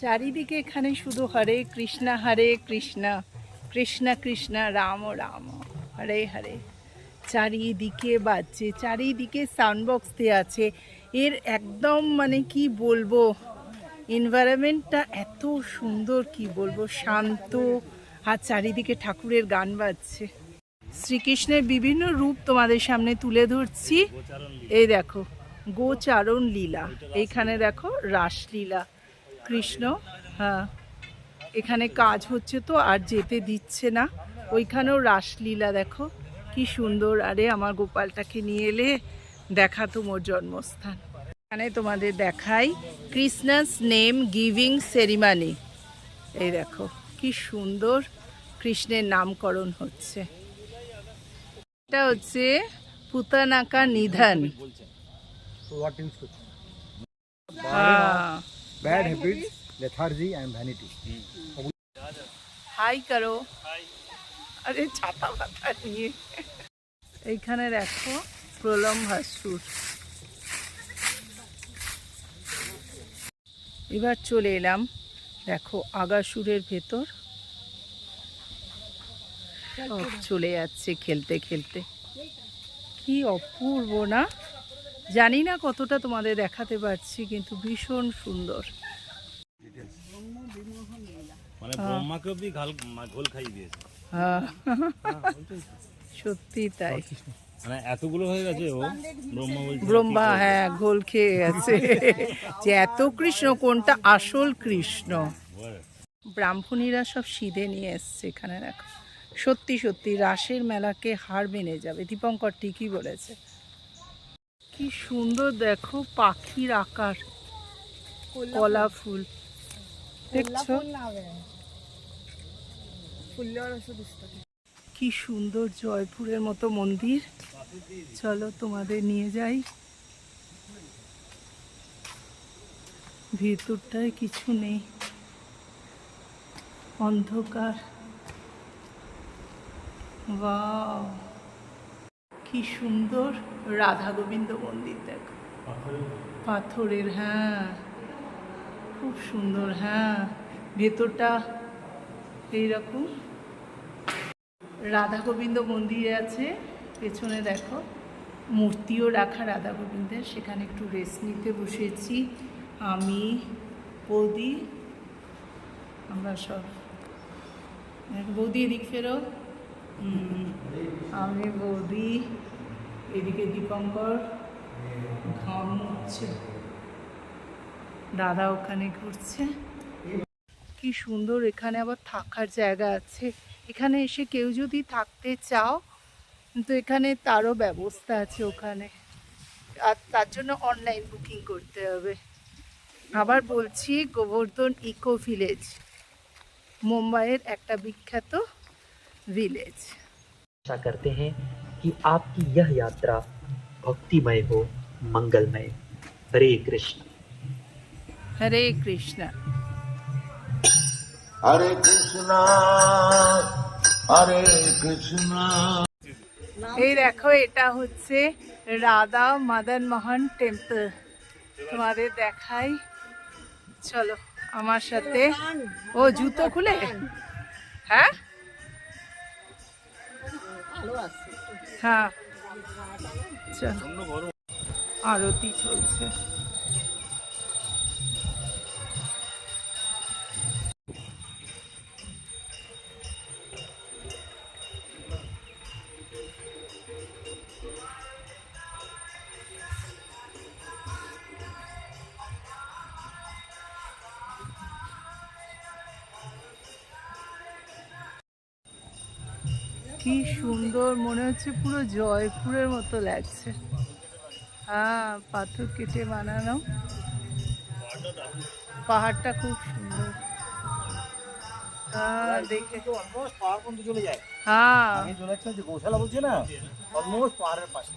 চারিদিকে এখানে শুধু হরে কৃষ্ণা হরে কৃষ্ণা কৃষ্ণা কৃষ্ণা, রাম রাম, হরে হরে। চারিদিকে বাজছে, চারিদিকে সাউন্ড বক্স দিয়ে আছে। এর একদম মানে কি বলব? এনভায়রনমেন্টটা এত সুন্দর, কি বলব? শান্ত। আর চারিদিকে ঠাকুরের গান বাজছে। শ্রীকৃষ্ণের বিভিন্ন রূপ তোমাদের সামনে তুলে ধরছি। এই দেখো, গোচারণ লীলা। এইখানে দেখো রাসলীলা। কৃষ্ণ হ্যাঁ। এখানে কাজ হচ্ছে তো আর যেতে দিচ্ছে না। ওইখানেও রাসলীলা দেখো কি সুন্দর। আরে আমার গোপালটাকে নিয়ে এলে দেখাতো মোর জন্মস্থান। এখানে তোমাদের দেখাই কৃষ্ণাস নেম গিভিং সেরিমানি। এই দেখো কি সুন্দর কৃষ্ণের নামকরণ হচ্ছে। এটা হচ্ছে পুতানাকা নিধান। Bad habits lethargy and vanity. হাই করো আরে ছাতা পাতা নিয়ে। এইখানে দেখো প্রলম্ভাসুর এবার চলে এলাম দেখো আগাসুরের ভেতর। চলে যাচ্ছে খেলতে খেলতে। কি অপূর্ব না? জানি না কতটা তোমাদের দেখাতে পারছি কিন্তু ভীষণ সুন্দর। মানে হ্যাঁ। সত্যি তাই। মানে এতগুলো হয়ে গেছে ও? ব্রহ্মা ব্রহ্মা হ্যাঁ ঘোল খেয়ে গেছে। যে এত কৃষ্ণ কোনটা আসল কৃষ্ণ? ব্রাহ্মণীরা সব সিধে নিয়ে এসছে এখানে দেখো। সত্যি সত্যি রাসের মেলাকে হার মেনে যাবে। দীপঙ্কর ঠিকই বলেছে। কি সুন্দর দেখো পাখির আকার কলা ফুল। দেখছ? কি সুন্দর জয়পুরের মতো মন্দির। চলো তোমাদের নিয়ে যাই। ভেতরটায় কিছু নেই। অন্ধকার। বাও কি সুন্দর রাধা গোবিন্দ মন্দির দেখো। পাথরের হ্যাঁ। খুব সুন্দর হ্যাঁ। ভেতরটা এইরকম। রাধা গোবিন্দ মন্দির আছে। পেছনে দেখো মূর্তিও রাখা রাধা গোবিন্দের। সেখানে একটু রেস্ট নিতে বসেছি। আমি বৌদি আমরা সব। বৌদি এদিক ফেরো। হুম, আমি বৌদি, এদিকে দীপঙ্কর ঘাম মুছছে দাদা ওখানে ঘুরছে। কি সুন্দর এখানে আবার থাকার জায়গা আছে। এখানে এসে কেউ যদি থাকতে চাও, কিন্তু এখানে তারও ব্যবস্থা আছে ওখানে। আর তার জন্য অনলাইন বুকিং করতে হবে। আবার বলছি, গোবর্ধন ইকো ভিলেজ মুম্বাইয়ের একটা বিখ্যাত ভিলেজ आशा करते हैं कि आपकी यह यात्रा भक्तिमय हो मंगलमय हरे कृष्ण হরে Krishna Hare Krishna, Hare Krishna. এই দেখো এটা হচ্ছে রাধা মদন মোহন টেম্পল তোমাদের দেখাই চলো আমার সাথে ও জুতো খুলে হ্যাঁ হ্যাঁ। আরতি চলছে। কি সুন্দর মনে হচ্ছে পুরো জয়পুরের মতো লাগছে। হ্যাঁ পাথর কেটে বানানো পাহাড়টা খুব সুন্দর। হ্যাঁ দেখে। পাহাড় পর্যন্ত চলে যায় হ্যাঁ। আমি চলে যাচ্ছি যে গৌশালা বলছে না অলমোস্ট পাহাড়ের পাশে